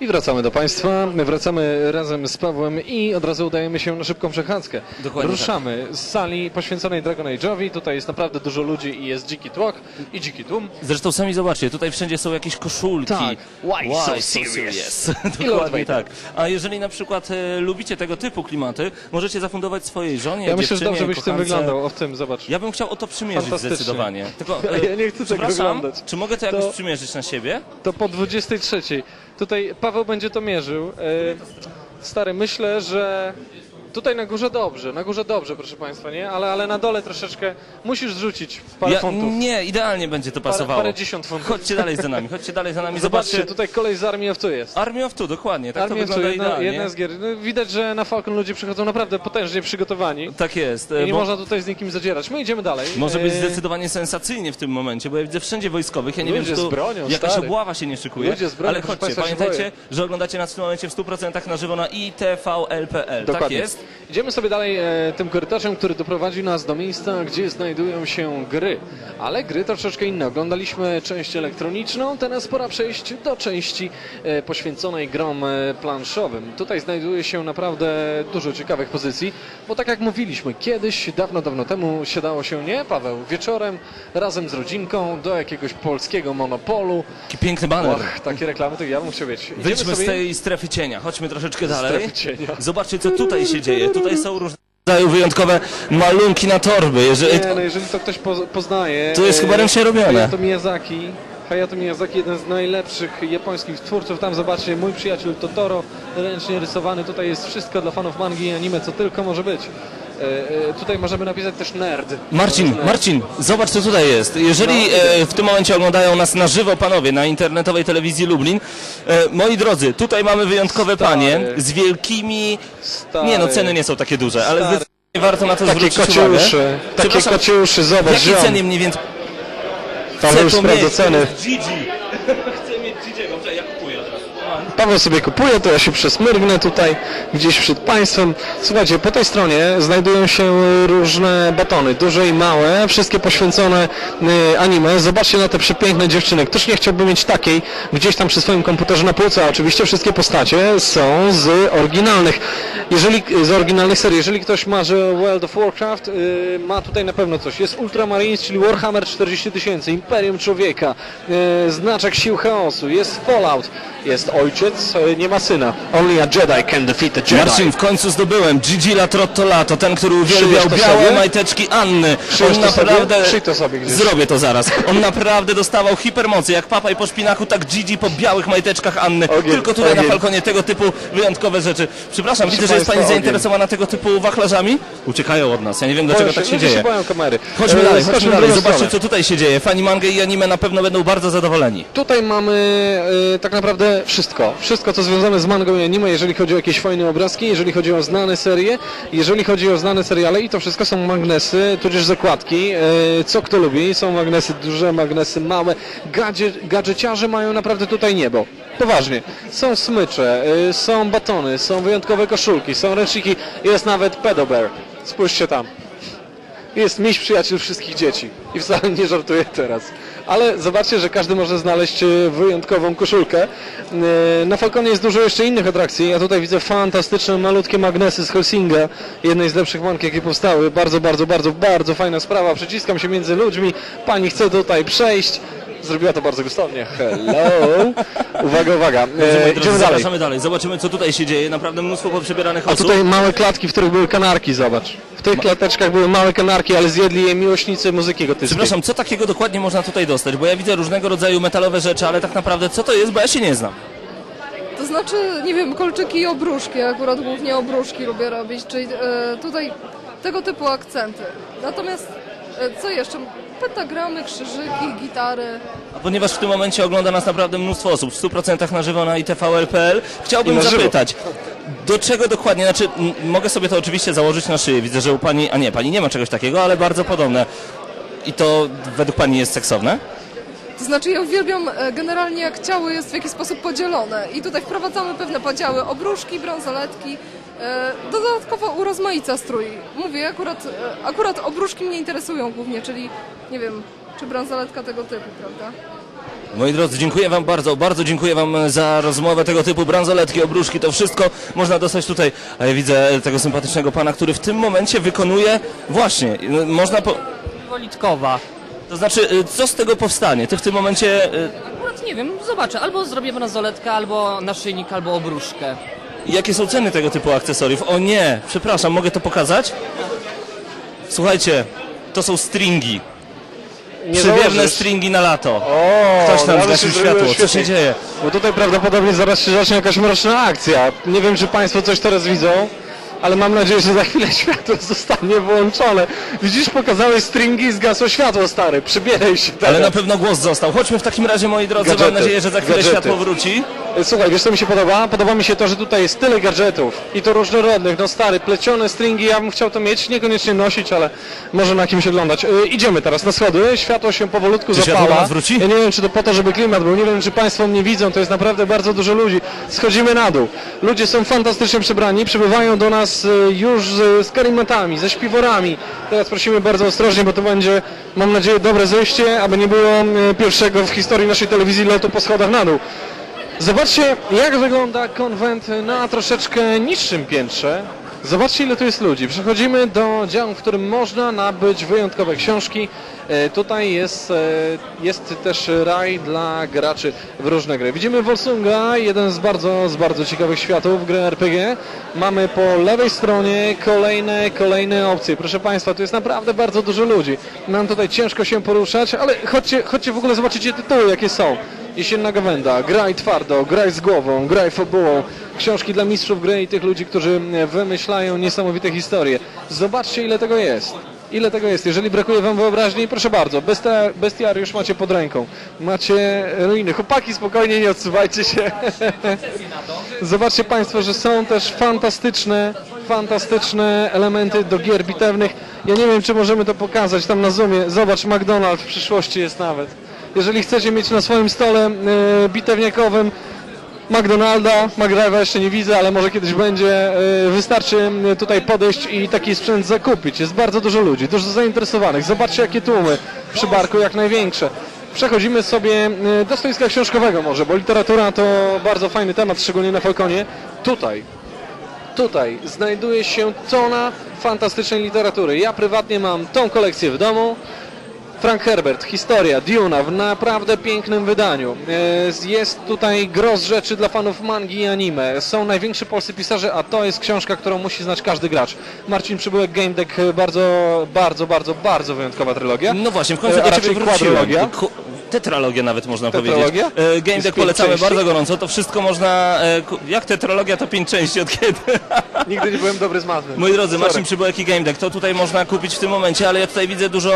I wracamy do Państwa. Wracamy razem z Pawłem i od razu udajemy się na szybką przechadzkę. Dokładnie Ruszamy z sali poświęconej Dragon Age'owi. Tutaj jest naprawdę dużo ludzi i jest dziki tłok i dziki tłum. Zresztą sami zobaczcie, tutaj wszędzie są jakieś koszulki. Tak. Why so serious? Lord Dokładnie tak. A jeżeli na przykład e, lubicie tego typu klimaty, możecie zafundować swojej żonie, Ja myślę, że dobrze byś w tym wyglądał. O w tym, zobacz. Ja bym chciał o to przymierzyć zdecydowanie. Tylko, Ja e, nie chcę tak wyglądać. Czy mogę to jakoś To- przymierzyć na siebie? To po 23. Tutaj Paweł będzie to mierzył. E, Stary, myślę, że tutaj na górze dobrze, na górze dobrze, proszę Państwa, nie? Ale, ale na dole troszeczkę musisz zrzucić parę Ja, funtów. nie, idealnie będzie to Parę, pasowało. parę dziesiąt funtów. Chodźcie dalej za nami, chodźcie dalej za nami, Zobaczcie, zobaczcie. tutaj kolej z Army of Two jest. Army of Two, dokładnie, tak Army to wygląda jedna, idealnie. jedna z gier. No, widać, że na Falcon ludzie przychodzą naprawdę potężnie przygotowani. Tak jest. I e, nie bo można tutaj z nikim zadzierać. My idziemy dalej. Może być E, zdecydowanie sensacyjnie w tym momencie, bo ja widzę wszędzie wojskowych. Ja nie Ludzie wiem, czy tu bronią, jakaś stary. obława się nie szykuje. Ludzie z bronią, ale chodźcie, państwa, pamiętajcie, że oglądacie nas w tym momencie w 100% na żywo na itvl.pl. Tak jest. Idziemy sobie dalej e, tym korytarzem, który doprowadzi nas do miejsca, gdzie znajdują się gry. Ale gry troszeczkę inne. Oglądaliśmy część elektroniczną, teraz pora przejść do części e, poświęconej grom e, planszowym. Tutaj znajduje się naprawdę dużo ciekawych pozycji, bo tak jak mówiliśmy, kiedyś, dawno, dawno temu siadało się, nie Paweł, wieczorem razem z rodzinką do jakiegoś polskiego monopolu. Taki piękny baner. Och, takie reklamy to ja bym chciał mieć. Idziemy Wyjdźmy z sobie- tej strefy cienia, chodźmy troszeczkę dalej. strefy cienia. Zobaczcie, co tutaj się dzieje. Tutaj są różne wyjątkowe malunki na torby. Jeżeli... Nie, no jeżeli to ktoś po, poznaje... To jest e, chyba ręcznie robione. Hayato Miyazaki. Hayato Miyazaki, jeden z najlepszych japońskich twórców. Tam zobaczcie, mój przyjaciel Totoro, ręcznie rysowany. Tutaj jest wszystko dla fanów mangi i anime, co tylko może być. E, e, tutaj możemy napisać też nerd. Marcin. Marcin, zobacz co tutaj jest. Jeżeli No, e, w tym momencie oglądają nas na żywo panowie na internetowej telewizji Lublin, moi drodzy, tutaj mamy wyjątkowe Stary. panie z wielkimi... Stary. Nie no, ceny nie są takie duże, ale Stary. warto na to Takie zwrócić uwagę. kociuszy, takie Przepraszam, kociuszy, zobacz, jakiej ziom. cenie mniej więcej Paweł już mieć? ceny. Gigi. Chcę mieć Gigiego, ja kupuję od razu. Paweł sobie kupuje, to ja się przesmyrgnę tutaj gdzieś przed Państwem. Słuchajcie, po tej stronie znajdują się różne batony, duże i małe, wszystkie poświęcone y, anime. Zobaczcie na te przepiękne dziewczyny. Ktoś nie chciałby mieć takiej gdzieś tam przy swoim komputerze na półce, oczywiście wszystkie postacie są z oryginalnych. Jeżeli, z oryginalnych serii. Jeżeli ktoś marzy o World of Warcraft, y, ma tutaj na pewno coś. Jest Ultramarines, czyli Warhammer 40 tysięcy, Imperium Człowieka, y, Znaczek Sił Chaosu, jest Fallout, jest Ojciec, y, nie ma syna. Only a Jedi can defeat a Jedi. Marcin, w końcu zdobyłem Gigi Latrotto Lato, ten, który uwielbiał to białe sobie? majteczki Anny. Przyjesz On to sobie? naprawdę... Przyj to sobie gdzieś. Zrobię to zaraz. On naprawdę dostawał hipermocy, jak papaj po szpinaku, tak Gigi po białych majteczkach Anny. Ogień, Tylko tutaj na. Falconie tego typu wyjątkowe rzeczy. Przepraszam, Proszę widzę, że jest Pani ogień. zainteresowana tego typu wachlarzami? Uciekają od nas, ja nie wiem dlaczego tak się dzieje. się boją kamery. Chodźmy E, dalej, chodźmy dalej, zobaczcie co tutaj się dzieje. Fani manga i anime na pewno będą bardzo zadowoleni. Tutaj mamy e, tak naprawdę wszystko. Wszystko, co związane z mangą i anime, jeżeli chodzi o jakieś fajne obrazki, jeżeli chodzi o znane serie, jeżeli chodzi o znane seriale i to wszystko są magnesy, tudzież zakładki. E, co kto lubi, są magnesy duże, magnesy małe. Gadzie, gadżeciarze mają naprawdę tutaj niebo. Poważnie. Są smycze, e, są batony, są wyjątkowe koszulki, są ręczniki, jest nawet pedobear. Spójrzcie tam. Jest miś przyjaciel wszystkich dzieci. I wcale nie żartuję teraz. Ale zobaczcie, że każdy może znaleźć e, wyjątkową koszulkę. E, Na Falconie jest dużo jeszcze innych atrakcji. Ja tutaj widzę fantastyczne, malutkie magnesy z Helsinga. Jednej z lepszych mark, jakie powstały. Bardzo, bardzo, bardzo, bardzo fajna sprawa. Przyciskam się między ludźmi. Pani chce tutaj przejść. Zrobiła to bardzo gustownie. Hello. Uwaga, uwaga. E, drodzy, idziemy dalej. Zapraszamy dalej, zobaczymy co tutaj się dzieje. Naprawdę mnóstwo poprzebieranych A osób. tutaj małe klatki, w których były kanarki, zobacz. W tych klateczkach były małe kanarki, ale zjedli je miłośnicy muzyki gotyckiej. Przepraszam, co takiego dokładnie można tutaj dostać? Bo ja widzę różnego rodzaju metalowe rzeczy, ale tak naprawdę co to jest, bo ja się nie znam. To znaczy, nie wiem, kolczyki i obruszki. Ja akurat głównie obruszki lubię robić, czyli e, tutaj tego typu akcenty. Natomiast e, co jeszcze? Pentagramy, krzyżyki, gitary. A ponieważ w tym momencie ogląda nas naprawdę mnóstwo osób, w 100% na żywo na itvl.pl, chciałbym I zapytać, do czego dokładnie, znaczy m, mogę sobie to oczywiście założyć na szyję, widzę, że u Pani, a nie, Pani nie ma czegoś takiego, ale bardzo podobne. I to według Pani jest seksowne? To znaczy, ja uwielbiam e, generalnie, jak ciało jest w jakiś sposób podzielone. I tutaj wprowadzamy pewne podziały, obruszki, bransoletki. E, dodatkowo urozmaica strój. Mówię, akurat, e, akurat obruszki mnie interesują głównie, czyli nie wiem, czy bransoletka tego typu, prawda? Moi drodzy, dziękuję Wam bardzo, bardzo dziękuję Wam za rozmowę tego typu, bransoletki, obruszki, to wszystko można dostać tutaj. A ja widzę tego sympatycznego pana, który w tym momencie wykonuje właśnie, y, można po... To znaczy, y, co z tego powstanie? Ty w tym momencie, y, Akurat nie wiem, zobaczę. Albo zrobię bransoletkę, albo naszyjnik, albo obruszkę. jakie są ceny tego typu akcesoriów? O nie, przepraszam, mogę to pokazać? Słuchajcie, to są stringi. Nie Przywiewne założysz. stringi na lato. O, Ktoś tam no ale zgasił światło, co się dzieje? Bo tutaj prawdopodobnie zaraz się zacznie jakaś mroczna akcja. Nie wiem, czy Państwo coś teraz widzą, ale mam nadzieję, że za chwilę światło zostanie włączone. Widzisz, pokazałeś stringi i zgasło światło, stary. Przybieraj się teraz. Ale na pewno głos został. Chodźmy w takim razie, moi drodzy, Gadżety, mam nadzieję, że za chwilę gadżety. światło wróci. Słuchaj, wiesz co mi się podoba? Podoba mi się to, że tutaj jest tyle gadżetów i to różnorodnych, no stary, plecione stringi, ja bym chciał to mieć, niekoniecznie nosić, ale może na kimś oglądać. Yy, idziemy teraz na schody, światło się powolutku Czy zapala. wróci? Ja nie wiem, czy to po to, żeby klimat był, nie wiem, czy Państwo mnie widzą, to jest naprawdę bardzo dużo ludzi. Schodzimy na dół. Ludzie są fantastycznie przebrani, przybywają do nas y, już z, z karimatami, ze śpiworami. Teraz prosimy bardzo ostrożnie, bo to będzie, mam nadzieję, dobre zejście, aby nie było y, pierwszego w historii naszej telewizji lotu po schodach na dół. Zobaczcie, jak wygląda konwent na troszeczkę niższym piętrze. Zobaczcie, ile tu jest ludzi. Przechodzimy do działu, w którym można nabyć wyjątkowe książki. E, Tutaj jest, e, jest też raj dla graczy w różne gry. Widzimy Volsunga, jeden z bardzo, z bardzo ciekawych światów gry RPG. Mamy po lewej stronie kolejne, kolejne opcje. Proszę Państwa, tu jest naprawdę bardzo dużo ludzi. Nam tutaj ciężko się poruszać, ale chodźcie, chodźcie w ogóle zobaczycie tytuły, jakie są. Jesienna Gawenda, graj twardo, graj z głową, graj fabułą. Książki dla mistrzów gry i tych ludzi, którzy wymyślają niesamowite historie. Zobaczcie ile tego jest. Ile tego jest? Jeżeli brakuje Wam wyobraźni, proszę bardzo, bestia, bestiariusz macie pod ręką. Macie ruiny. Chłopaki, spokojnie, nie odsuwajcie się. Zobaczcie Państwo, że są też fantastyczne, fantastyczne elementy do gier bitewnych. Ja nie wiem, czy możemy to pokazać tam na zoomie. Zobacz, McDonald's w przyszłości jest nawet. Jeżeli chcecie mieć na swoim stole e, bitewniakowym McDonalda, McDrive'a jeszcze nie widzę, ale może kiedyś będzie. e, Wystarczy e, tutaj podejść i taki sprzęt zakupić. Jest bardzo dużo ludzi, dużo zainteresowanych. Zobaczcie jakie tłumy przy barku, jak największe. Przechodzimy sobie do stoiska książkowego może, bo literatura to bardzo fajny temat, szczególnie na Falconie. Tutaj, tutaj znajduje się tona fantastycznej literatury. Ja prywatnie mam tą kolekcję w domu. Frank Herbert, historia, Duna w naprawdę pięknym wydaniu. E, Jest tutaj gros rzeczy dla fanów mangi i anime. Są najwięksi polscy pisarze, a to jest książka, którą musi znać każdy gracz. Marcin Przybyłek, Game Deck, bardzo, bardzo, bardzo, bardzo wyjątkowa trylogia. No właśnie, w końcu E, do Ciebie wróciłem. Tetralogia nawet można Tetralogia? powiedzieć. E, Game Deck polecamy części? bardzo gorąco. To wszystko można... e, Jak tetralogia to pięć części od kiedy? Nigdy nie byłem dobry z matmy. Moi drodzy, Sorry. Marcin Przybyłek i Game Deck, to tutaj można kupić w tym momencie, ale ja tutaj widzę dużo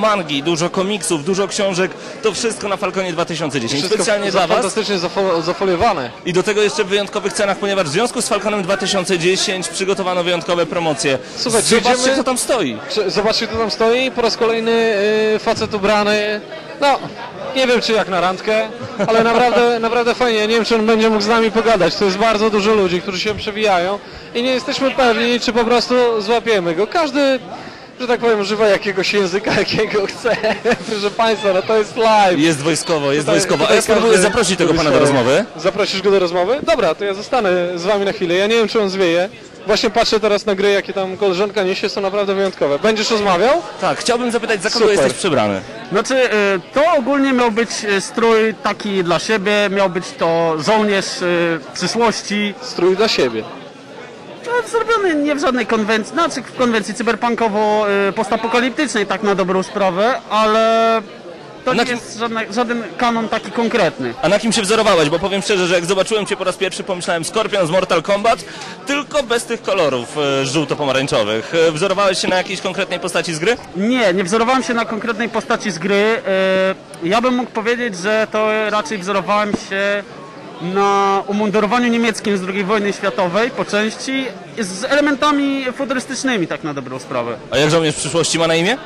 mangi, dużo komiksów, dużo książek. To wszystko na Falconie 2010. Wszystko Specjalnie dla Was. fantastycznie zafo- zafoliowane. I do tego jeszcze w wyjątkowych cenach, ponieważ w związku z Falconem 2010 przygotowano wyjątkowe promocje. Słuchajcie, Zobaczcie, kto tam stoi. Zobaczcie, kto tam stoi. Po raz kolejny y, facet ubrany. No, nie wiem, czy jak na randkę, ale naprawdę, naprawdę fajnie. Nie wiem, czy on będzie mógł z nami pogadać. To jest bardzo dużo ludzi, którzy się przewijają i nie jesteśmy pewni, czy po prostu złapiemy go. Każdy, że tak powiem, używa jakiegoś języka, jakiego chce. Proszę Państwa, no to jest live. Jest wojskowo, jest Tutaj- wojskowo. A tutaj ja spróbuję każdy zaprosić tego pana do rozmowy. Zaprosisz go do rozmowy? Dobra, to ja zostanę z Wami na chwilę. Ja nie wiem, czy on zwieje. Właśnie patrzę teraz na gry, jakie tam koleżanka niesie, są naprawdę wyjątkowe. Będziesz rozmawiał? Tak, chciałbym zapytać, za kogo Super. jesteś przebrany? Znaczy, y, to ogólnie miał być y, strój taki dla siebie, miał być to żołnierz y, przyszłości, Strój dla siebie. no, zrobiony nie w żadnej konwencji, znaczy w konwencji cyberpunkowo-postapokaliptycznej, tak na dobrą sprawę, ale to nie czym- jest żadna, żaden kanon taki konkretny. A na kim się wzorowałeś? Bo powiem szczerze, że jak zobaczyłem Cię po raz pierwszy, pomyślałem Skorpion z Mortal Kombat, tylko bez tych kolorów e, żółto-pomarańczowych. E, Wzorowałeś się na jakiejś konkretnej postaci z gry? Nie, nie wzorowałem się na konkretnej postaci z gry. y, Ja bym mógł powiedzieć, że to raczej wzorowałem się na umundurowaniu niemieckim z II wojny światowej po części z elementami futurystycznymi tak na dobrą sprawę. A jak żołnierz przyszłości ma na imię?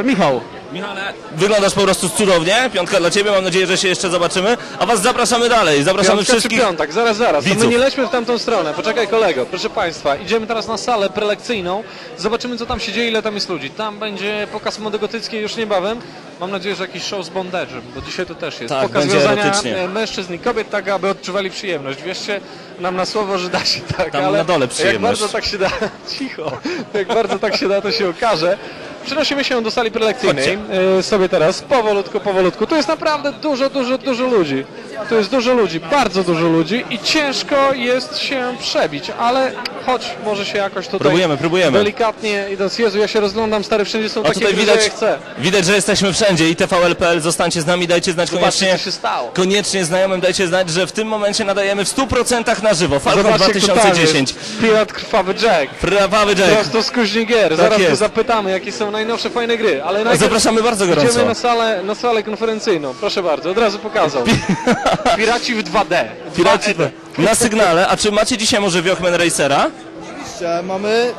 E, Michał, Michale, wyglądasz po prostu cudownie. Piątka dla Ciebie, mam nadzieję, że się jeszcze zobaczymy. A Was zapraszamy dalej. Zapraszamy Piątka wszystkich. czy piątek? Zaraz, zaraz. To my widzów. nie lećmy w tamtą stronę. Poczekaj kolego. Proszę Państwa, idziemy teraz na salę prelekcyjną. Zobaczymy co tam się dzieje, ile tam jest ludzi. Tam będzie pokaz mody gotyckiej już niebawem. Mam nadzieję, że jakiś show z bondażem, bo dzisiaj to też jest. Tak, pokaz wiązania erotycznie. e, mężczyzn i kobiet tak, aby odczuwali przyjemność. Wierzcie nam na słowo, że da się tak, Tam ale na dole jak przyjemność. bardzo tak się da, cicho, jak bardzo tak się da, to się okaże. Przenosimy się do sali prelekcyjnej e, sobie teraz, powolutku, powolutku. Tu jest naprawdę dużo, dużo, dużo ludzi. Tu jest dużo ludzi, bardzo dużo ludzi i ciężko jest się przebić, ale choć może się jakoś tutaj Próbujemy, próbujemy. delikatnie idąc. Jezu, ja się rozglądam, stary, wszędzie są A takie tutaj widać, że ja chcę. widać, że jesteśmy wszędzie i TVL.pl, zostańcie z nami, dajcie znać Zobaczcie, koniecznie. co się stało. Koniecznie znajomym dajcie znać, że w tym momencie nadajemy w 100% na żywo. Falcon Zobaczcie, kto tam 2010. jest. Pirat Krwawy Jack. Prawawy Jack. Prosto z kuźni gier. Zaraz tu jest. zapytamy, jakie są najnowsze fajne gry. Ale najpierw Zapraszamy bardzo gorąco. Idziemy na salę, na salę konferencyjną. Proszę bardzo, od razu pokazał. Piraci w 2D. Piraci 2D. na sygnale. A czy macie dzisiaj może Wiochmen Racera? Oczywiście mamy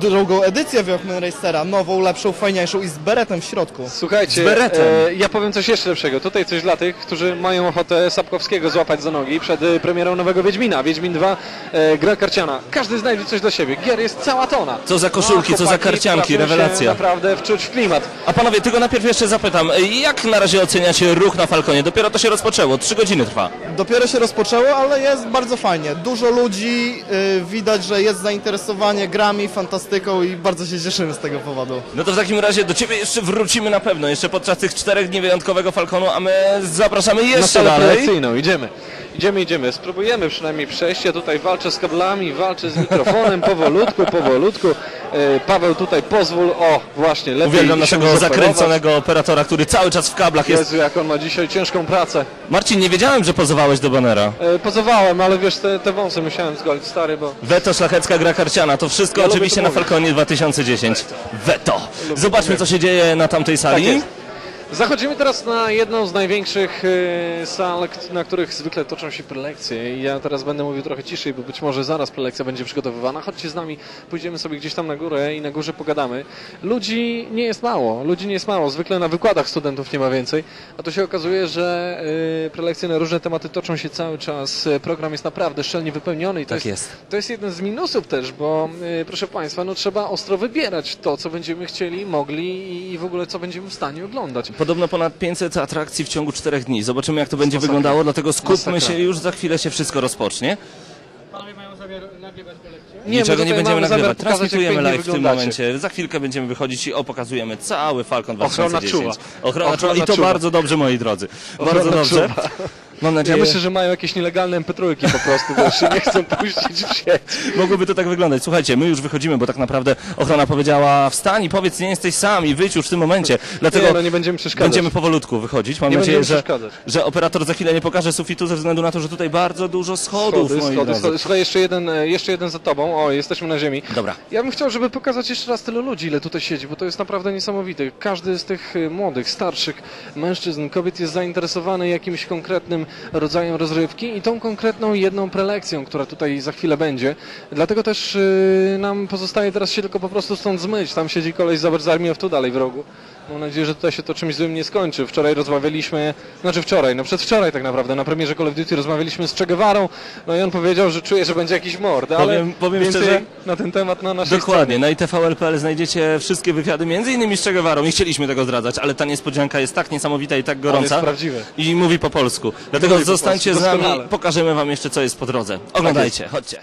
drugą edycję Walkman Racera, nową, lepszą, fajniejszą i z beretem w środku. Słuchajcie, Z beretem. e, ja powiem coś jeszcze lepszego. Tutaj coś dla tych, którzy mają ochotę Sapkowskiego złapać za nogi przed e, premierą nowego Wiedźmina. Wiedźmin 2, e, gra karciana. Każdy znajdzie coś dla siebie. Gier jest cała tona. Co za koszulki, No, co za chłopaki karcianki, potrafią rewelacja. Się naprawdę wczuć w klimat. A panowie, tylko najpierw jeszcze zapytam, jak na razie oceniacie ruch na Falconie? Dopiero to się rozpoczęło, trzy godziny trwa. Dopiero się rozpoczęło, ale jest bardzo fajnie. Dużo ludzi, y, widać, że jest zainteresowanie grami, fantastyką i bardzo się cieszymy z tego powodu. No to w takim razie do ciebie jeszcze wrócimy na pewno, jeszcze podczas tych czterech dni wyjątkowego Falconu, a my zapraszamy na jeszcze salę dalej. Idziemy. Idziemy, idziemy. Spróbujemy przynajmniej przejść. Ja tutaj walczę z kablami, walczę z mikrofonem, powolutku, powolutku. E, Paweł tutaj pozwól, o właśnie, lepiej Uwielbiam naszego zakręconego operatora, który cały czas w kablach jest. Jezu, jak on ma dzisiaj ciężką pracę. Marcin, nie wiedziałem, że pozowałeś do banera. E, pozowałem, ale wiesz, te, te wąsy musiałem zgolić, stary, bo... Weto, szlachecka gra karciana, to wszystko Ja oczywiście to na. Falconie 2010. Weto! Zobaczmy, co się dzieje na tamtej Tak sali. jest. Zachodzimy teraz na jedną z największych e, sal, na których zwykle toczą się prelekcje. Ja teraz będę mówił trochę ciszej, bo być może zaraz prelekcja będzie przygotowywana. Chodźcie z nami, pójdziemy sobie gdzieś tam na górę i na górze pogadamy. Ludzi nie jest mało, ludzi nie jest mało. Zwykle na wykładach studentów nie ma więcej, a tu się okazuje, że e, prelekcje na różne tematy toczą się cały czas. Program jest naprawdę szczelnie wypełniony i to Tak jest, jest. to jest jeden z minusów też, bo e, proszę Państwa, no trzeba ostro wybierać to, co będziemy chcieli, mogli i w ogóle co będziemy w stanie oglądać. Podobno ponad 500 atrakcji w ciągu czterech dni. Zobaczymy, jak to będzie Masakra. wyglądało, dlatego skupmy Masakra. się już, za chwilę się wszystko rozpocznie. Nie, Niczego my nie tutaj będziemy mamy zamiar nagrywać. Transmitujemy live w tym momencie. Za chwilkę będziemy wychodzić i opokazujemy cały Falcon Ochrona 2010. czuwa. Ochrona czuwa. I to czuwa. bardzo dobrze, moi drodzy. Bardzo Ochrona dobrze. czuwa. Mam Ja nadzieję, myślę, że mają jakieś nielegalne mp po prostu, i nie chcą puścić w sieć. mogłoby to tak wyglądać. Słuchajcie, my już wychodzimy, bo tak naprawdę ochrona powiedziała wstań i powiedz, nie jesteś sam i wyjdź już w tym momencie. Dlatego Nie, no nie będziemy przeszkadzać. będziemy powolutku wychodzić. Mam Nie nadzieję, że, że operator za chwilę nie pokaże sufitu ze względu na to, że tutaj bardzo dużo schodów, Schody, moi schody, schody. Słuchaj, jeszcze jeden, e, jeszcze jeden za tobą. O, jesteśmy na ziemi. Dobra. Ja bym chciał, żeby pokazać jeszcze raz tylu ludzi, ile tutaj siedzi, bo to jest naprawdę niesamowite. Każdy z tych e, młodych, starszych mężczyzn, kobiet jest zainteresowany jakimś konkretnym rodzajem rozrywki i tą konkretną jedną prelekcją, która tutaj za chwilę będzie. Dlatego też e, nam pozostaje teraz się tylko po prostu stąd zmyć. Tam siedzi koleś, z Army of Two dalej w rogu. Mam nadzieję, że tutaj się to czymś złym nie skończy. Wczoraj rozmawialiśmy, znaczy wczoraj, no przedwczoraj tak naprawdę, na premierze Call of Duty rozmawialiśmy z Che Guevarą, no i on powiedział, że czuje, że będzie jakiś mord, ale Powiem- powiem szczerze, na ten temat na naszej Dokładnie, na ITVL.pl znajdziecie wszystkie wywiady, między innymi z Che Guevarą. Nie chcieliśmy tego zdradzać, ale ta niespodzianka jest tak niesamowita i tak On gorąca. jest prawdziwy. I mówi po polsku. Dlatego Mówi zostańcie polsku, z nami, pokażemy wam jeszcze co jest po drodze. Oglądajcie, chodźcie.